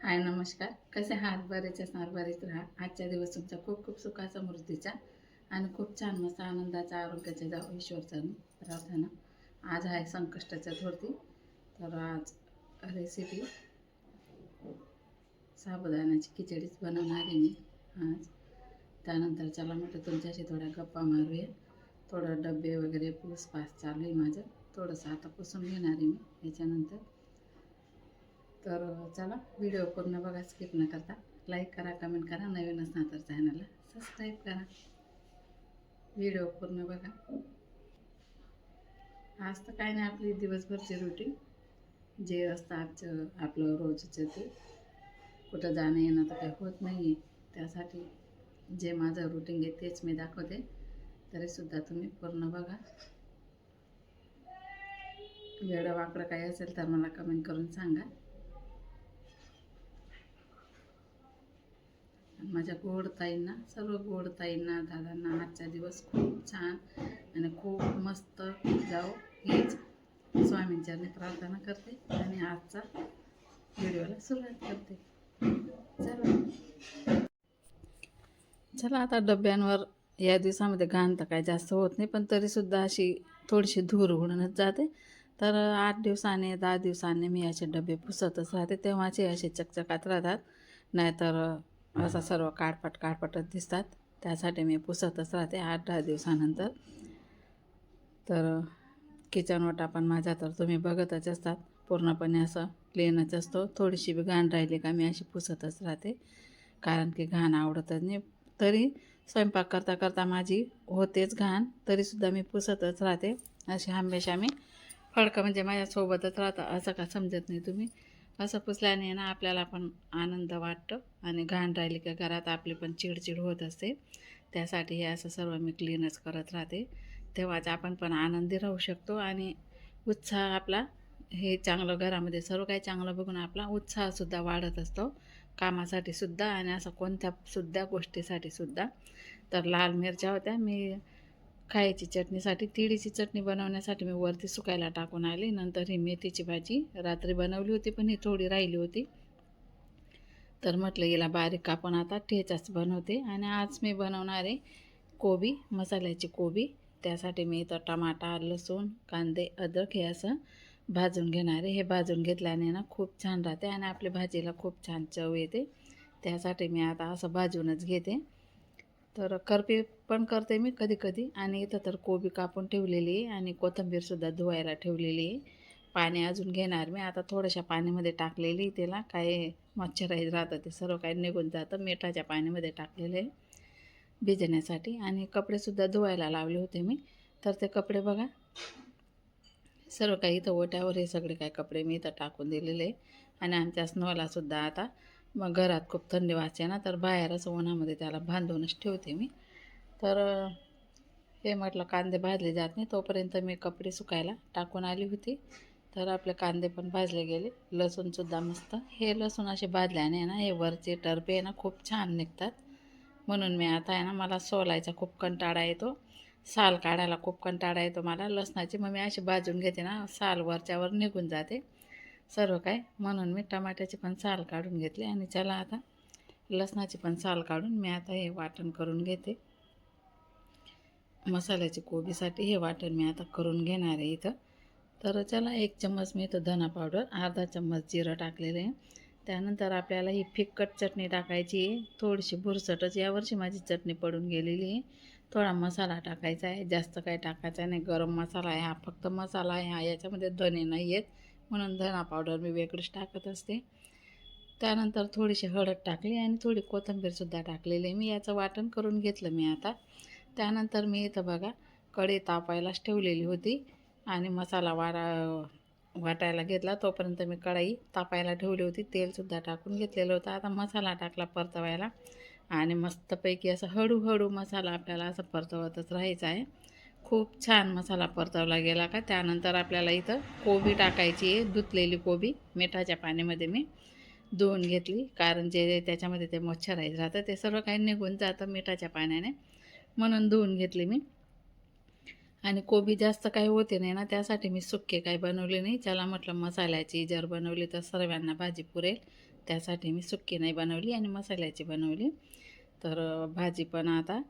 हाय नमस्कार. कसे आहात? बरेच असणार बरेच राहा आजच्या दिवस तुमचा खूप खूप सुखाचा मृत्यूचा आणि खूप छान मस्त आनंदाचा आरोग्याचा जाऊ ईश्वरचा प्रार्थना. आज आहे संकष्टाच्या थोडती तर आज रेसिपी साबुदाण्याची खिचडीच बनवणार आहे मी आज. त्यानंतर चला म्हटलं तुमच्याशी थोड्या गप्पा मारूया. थोडं डबे वगैरे पूस पास चालू आहे माझं. थोडंसं आता पुसून घेणार आहे मी. याच्यानंतर तर चला व्हिडिओ पूर्ण बघा स्किप न करता. लाईक करा कमेंट करा नवीन असणार तर चॅनलला सबस्क्राईब करा. व्हिडिओ पूर्ण बघा. आज तर काय नाही आपली दिवसभरची रुटीन जे असतं आजचं आपलं रोजचं ते. कुठं जाणं येणं तर काही होत नाही आहे त्यासाठी जे माझं रुटीन आहे तेच मी दाखवते. तरीसुद्धा तुम्ही पूर्ण बघा. वेळं वाकडं काही असेल तर मला कमेंट करून सांगा. माझ्या गोड ताईंना सर्व गोड ताईंना दादांना आजचा दिवस खूप छान आणि खूप मस्त जाओ हीच स्वामींच्या प्रार्थना करते आणि आजचा व्हिडिओला सुरुवात करते. चला. चला आता डब्यांवर या दिवसामध्ये घाण तर काही जास्त होत नाही पण तरीसुद्धा अशी थोडीशी धूर उडूनच जाते. तर आठ दिवसाने दहा दिवसाने मी असे डबे पुसतच राहते तेव्हाचे असे चकचकात राहतात. नाहीतर असा सर्व काळपट काळपटच दिसतात. त्यासाठी मी पुसतच राहते आठ दहा दिवसानंतर. तर किचनवटा पण माझा तर तुम्ही बघतच असतात. पूर्णपणे असं क्लीनच असतो. थोडीशी बी घाण राहिली का मी अशी पुसतच राहते. कारण की घाण आवडतच नाही. तरी स्वयंपाक करता करता माझी होतेच घाण. तरीसुद्धा मी पुसतच राहते. अशी हमेशा मी फडकं म्हणजे माझ्यासोबतच राहतं. असं का समजत नाही तुम्ही? असं पुसल्याने ना आपल्याला पण आनंद वाटतो आणि घाण राहिली का घरात आपली पण चिडचिड होत असते. त्यासाठी हे असं सर्व मी क्लीनच करत राहते. तेव्हाच आपण पण आनंदी राहू शकतो आणि उत्साह आपला हे चांगलं घरामध्ये सर्व काही चांगलं बघून आपला उत्साहसुद्धा वाढत असतो. कामासाठी सुद्धा आणि असं कोणत्या सुद्धा गोष्टीसाठी सुद्धा. तर लाल मिरच्या होत्या. मी खायची चटणीसाठी तिळीची चटणी बनवण्यासाठी मी वरती सुकायला टाकून आली. नंतर ही मेथीची भाजी रात्री बनवली होती पण ही थोडी राहिली होती. तर म्हटलं हिला बारीक कापून आता ठेचाच बनवते. आणि आज मी बनवणार आहे कोबी मसाल्याची कोबी. त्यासाठी मी इथं टमाटा लसूण कांदे अद्रक हे असं भाजून घेणार आहे. हे भाजून घेतल्याने ना खूप छान राहते आणि आपल्या भाजीला खूप छान चव येते. त्यासाठी मी आता असं भाजूनच घेते. तर करपी पण करते मी कधी कधी आणि इथं तर कोबी कापून ठेवलेली आहे आणि कोथिंबीरसुद्धा धुवायला ठेवलेली आहे. पाणी अजून घेणार मी. आता थोड्याशा पाण्यामध्ये टाकलेली त्याला. काय मच्छराईज राहतं ते सर्व काही निघून जातं. मिठाच्या पाण्यामध्ये टाकलेले भिजण्यासाठी. आणि कपडेसुद्धा धुवायला लावले होते मी. तर ते कपडे बघा. सर्व काही इथं ओट्यावर हे सगळे काही कपडे मी इथं टाकून दिलेले आणि आमच्या स्नोलासुद्धा आता मग घरात खूप थंडी वाजते ना तर बाहेरच उन्हामध्ये त्याला बांधूनच ठेवते मी. तर हे म्हटलं कांदे भाजले जात नाही तोपर्यंत मी कपडे सुकायला टाकून आली होती. तर आपले कांदे पण भाजले गेले. लसूणसुद्धा मस्त. हे लसूण असे भाजल्याने ना हे वरचे टरपे आहे ना खूप छान निघतात. म्हणून मी आता आहे ना मला सोलायचा खूप कंटाळा येतो. साल काढायला खूप कंटाळा येतो मला. लसणाची मग मी अशी भाजून घेते ना साल वरच्यावर निघून जाते. सर्व काय? म्हणून मी टमाट्याची पण साल काढून घेतली आणि चला आता लसणाची पण साल काढून मी आता हे वाटण करून घेते. मसाल्याची कोबीसाठी हे वाटण मी आता करून घेणार आहे इथं. तर चला एक चम्मच मी इथं धना पावडर अर्धा चम्मच जिरं टाकलेलं आहे. त्यानंतर आपल्याला ही फिक्कट चटणी टाकायची आहे. थोडीशी भुरसटच यावर्षी माझी चटणी पडून गेलेली आहे. थोडा मसाला टाकायचा आहे. जास्त काही टाकायचा नाही. गरम मसाला आहे. हा फक्त मसाला आहे. हा याच्यामध्ये धने नाही आहेत. म्हणून धना पावडर मी वेगळीच टाकत असते. त्यानंतर थोडीशी हळद टाकली आणि थोडी कोथिंबीरसुद्धा टाकलेली आहे. मी याचं वाटण करून घेतलं मी आता. त्यानंतर मी इथं बघा कढई तापायलाच ठेवलेली होती आणि मसाला वारा वाटायला घेतला. तोपर्यंत मी कढाई तापायला ठेवली होती. तेलसुद्धा टाकून घेतलेलं होतं. आता मसाला टाकला परतवायला आणि मस्तपैकी असं हळूहळू मसाला आपल्याला असं परतवतच राहायचा आहे. खूप छान मसाला परतवला गेला का? त्यानंतर आपल्याला इथं कोबी टाकायची आहे धुतलेली कोबी. मिठाच्या पाण्यामध्ये मी धुवून घेतली. कारण जे त्याच्यामध्ये ते मच्छराईज राहतं ते सर्व काही निघून जातं मिठाच्या पाण्याने. म्हणून धुवून घेतली मी. आणि कोबी जास्त काही होते नाही ना त्यासाठी मी सुक्के काही बनवले नाही. त्याला म्हटलं मसाल्याची जर बनवली तर सर्वांना भाजी पुरेल. त्यासाठी मी सुक्की नाही बनवली आणि मसाल्याची बनवली. तर भाजी पण आता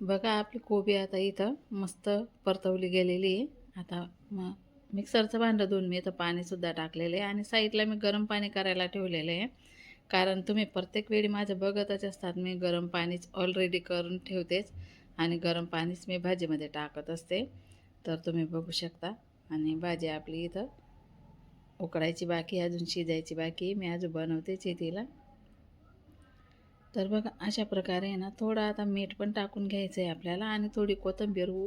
बघा आपली कोबी आता इथं मस्त परतवली गेलेली आहे. आता मग मिक्सरचं भांडं धुवून मी इथं पाणीसुद्धा टाकलेलं आहे आणि साईडला मी गरम पाणी करायला ठेवलेलं आहे. कारण तुम्ही प्रत्येक वेळी माझं बघतच असतात मी गरम पाणीच ऑलरेडी करून ठेवतेच आणि गरम पाणीच मी भाजीमध्ये टाकत असते. तर तुम्ही बघू शकता. आणि भाजी आपली इथं उकडायची बाकी अजून शिजायची बाकी मी अजून बनवतेच आहे तिला तर बघा अशा प्रकारे आहे ना थोडं आता मीठ पण टाकून घ्यायचं आहे आपल्याला आणि थोडी कोथिंबीर उ-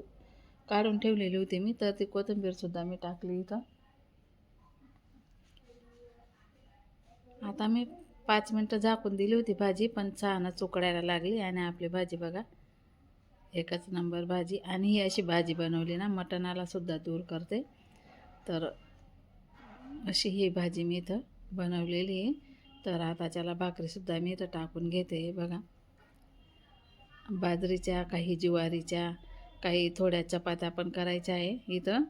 काढून ठेवलेली होती मी तर ती कोथिंबीरसुद्धा मी टाकली इथं. आता मी पाच मिनटं झाकून दिली होती भाजी पण छानच उकडायला लागली आणि आपली भाजी बघा एकच नंबर भाजी. आणि ही अशी भाजी बनवली ना मटणालासुद्धा दूर करते. तर अशी ही भाजी मी इथं बनवलेली आहे. तर आता त्याला भाकरीसुद्धा मी इथं टाकून घेते बघा. बाजरीच्या काही ज्वारीच्या काही थोड्या चपात्या पण करायच्या आहे इथं.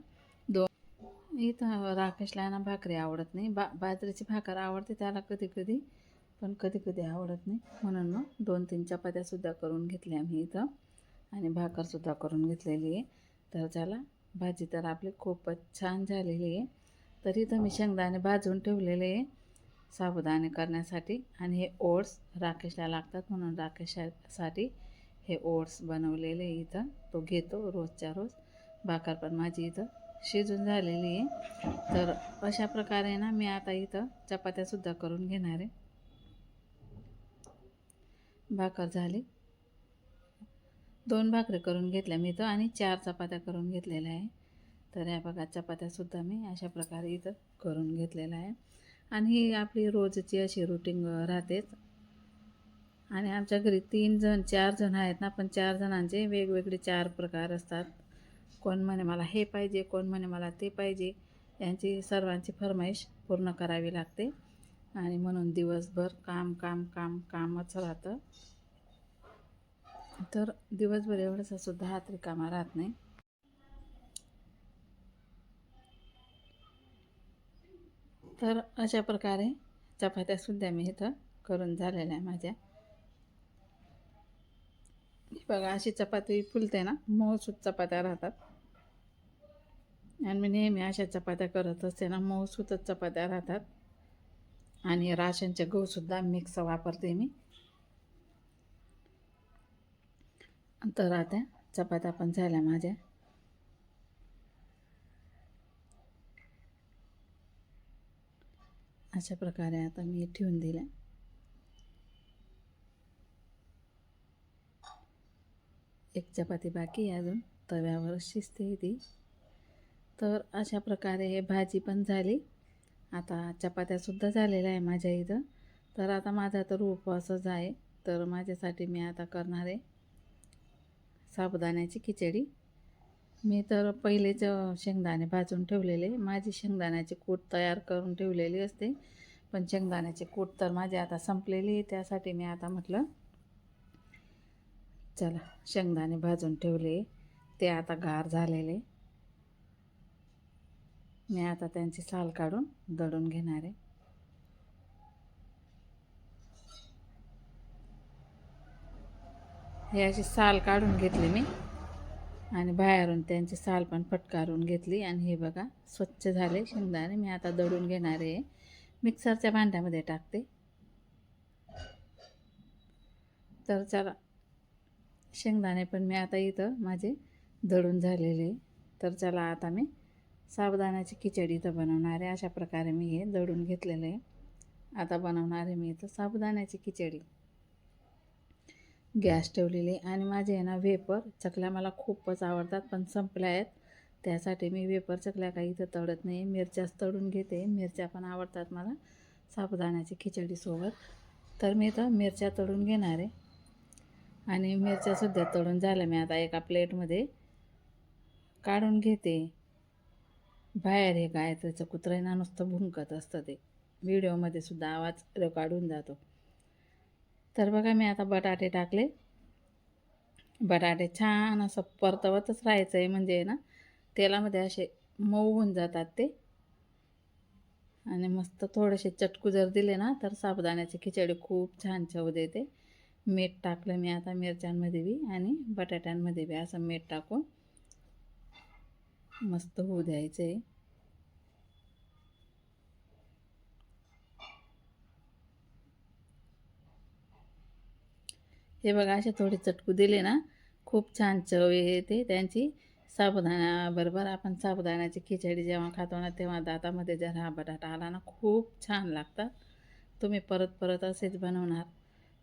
दोन इथं राकेशला ना भाकरी आवडत नाही. बा बाजरीची भाकर आवडते त्याला कधी कधी पण कधी कधी आवडत नाही. म्हणून मग दोन तीन चपात्यासुद्धा करून घेतल्या आम्ही इथं. आणि भाकरसुद्धा करून घेतलेली आहे. तर त्याला भाजी तर आपली खूपच छान झालेली आहे. तर इथं मी शेंगदाणे भाजून ठेवलेले आहे. साबुदाणे करण्यासाठी आणि हे ओट्स राकेशला लागतात म्हणून राकेशासाठी हे ओट्स बनवलेले इथं. तो घेतो रोजच्या रोज. भाकर पण माझी इथं शिजून झालेली आहे. तर अशा प्रकारे ना मी आता इथं चपात्यासुद्धा करून घेणार आहे. भाकर झाली. दोन भाकरी करून घेतल्या मी इथं आणि चार चपात्या करून घेतलेल्या आहे. तर या बघा चपात्यासुद्धा मी अशा प्रकारे इथं करून घेतलेलं आहे. आणि ही आपली रोजची अशी रुटीन राहतेच. आणि आमच्या घरी तीन जण चार जण आहेत ना पण चार जणांचे वेगवेगळे चार प्रकार असतात. कोण म्हणे मला हे पाहिजे कोण म्हणे मला ते पाहिजे यांची सर्वांची फरमाईश पूर्ण करावी लागते. आणि म्हणून दिवसभर काम काम काम कामच राहतं. तर दिवसभर एवढंसा सुद्धा हात रिकामा राहत नाही. तर अशा प्रकारे चपात्यासुद्धा मी इथं करून झालेल्या आहे माझ्या. बघा अशी चपाती फुलते ना मऊसूत चपात्या राहतात. आणि मी नेहमी अशा चपात्या करत असते ना मऊसूतच चपात्या राहतात. आणि राशनचे गहूसुद्धा मिक्स वापरते मी. तर आता चपात्या पण झाल्या माझ्या. अशा प्रकारे आता मी ठेवून दिल्या. एक चपाती बाकी अजून. तव्यावर शिजते ती. तर अशा प्रकारे हे भाजी पण झाली. आता चपात्यासुद्धा झालेल्या आहे माझ्या इथं. तर आता माझा तर उपवासच आहे. तर माझ्यासाठी मी आता करणार आहे साबुदाण्याची खिचडी. मी तर पहिलेच शेंगदाणे भाजून ठेवलेले. माझी शेंगदाण्याची कूट तयार करून ठेवलेली असते. पण शेंगदाण्याची कूट तर माझी आता संपलेली आहे त्यासाठी मी आता म्हटलं चला शेंगदाणे भाजून ठेवले. ते आता गार झालेले. मी आता त्यांची साल काढून दळून घेणार आहे. हे अशी साल काढून घेतली मी. आणि बाहेरून त्यांची साल पण फटकारून घेतली. आणि हे बघा स्वच्छ झाले शेंगदाणे. मी आता दळून घेणार आहे. मिक्सरच्या भांड्यामध्ये टाकते. तर चला शेंगदाणे पण मी आता इथं माझे दळून झालेले तर चला आता मी साबुदाण्याची खिचडी इथं बनवणार आहे. अशा प्रकारे मी हे दळून घेतलेलं आहे. आता बनवणार आहे मी इथं साबुदाण्याची खिचडी. गॅस ठेवलेली आणि माझे आहे ना वेपर चकल्या मला खूपच आवडतात पण संपल्या आहेत. त्यासाठी मी वेपर चकल्या काही इथं तळत नाही. मिरच्याच तळून घेते. मिरच्या पण आवडतात मला साबुदाण्याची खिचडीसोबत तर मी तर मिरच्या तळून घेणार आहे. आणि मिरच्यासुद्धा तळून झाल्या मी आता एका प्लेटमध्ये. काढून घेते. बाहेर हे काय त्याचं कुत्रं ना नुसतं भुंकत असतं ते. व्हिडिओमध्ये सुद्धा आवाज काढून जातो. तर बघा मी आता बटाटे टाकले. बटाटे छान असं परतवतच राहायचं म्हणजे आहे म्हणजे ना तेलामध्ये असे मऊ होऊन जातात ते. आणि मस्त थोडेसे चटकू जर दिले ना तर साबुदाण्याची खिचडी खूप छान चव देते. मीठ टाकलं मी आता मिरच्यांमध्ये बी आणि बटाट्यांमध्ये बी असं मीठ टाकून मस्त होऊ द्यायचं आहे हे बघा असे थोडे चटकू दिले ना. खूप छान चव येते त्यांची साबुदाण्याबरोबर आपण साबुदाण्याची खिचडी जेव्हा खातो ना तेव्हा दातामध्ये जर हा बटाटा आला ना खूप छान लागतात. तुम्ही परत परत असेच बनवणार.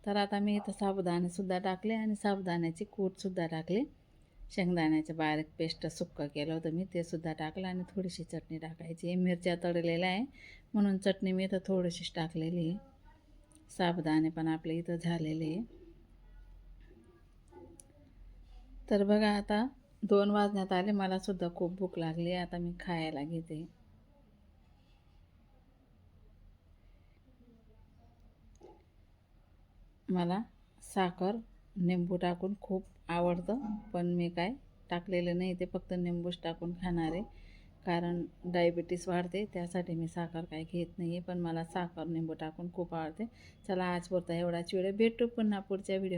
तर आता मी इथं साबुदाणेसुद्धा टाकले आणि साबुदाण्याची कूटसुद्धा टाकले. शेंगदाण्याचं बारीक पेस्ट सुक्कं केलं होतं मी ते सुद्धा टाकलं आणि थोडीशी चटणी टाकायची. मिरच्या तळलेल्या आहे म्हणून चटणी मी इथं थोडीशीच टाकलेली आहे. साबुदाणे पण आपले इथं झालेले आहे. तर बघा आता दोन वाजण्यात आले. मला सुद्धा खूप भूक लागली आता मी खायला घेते. मला साखर निंबू टाकून खूप आवडतं पण मी काय टाकलेलं नाही. ते फक्त निंबूच टाकून खाणार आहे. कारण डायबिटीस वाढते त्यासाठी मी साखर काय घेत नाही आहे पण मला साखर निंबू टाकून खूप आवडते. चला आज पुरता एवढाच वेळ भेटू पुन्हा पुढच्या व्हिडिओ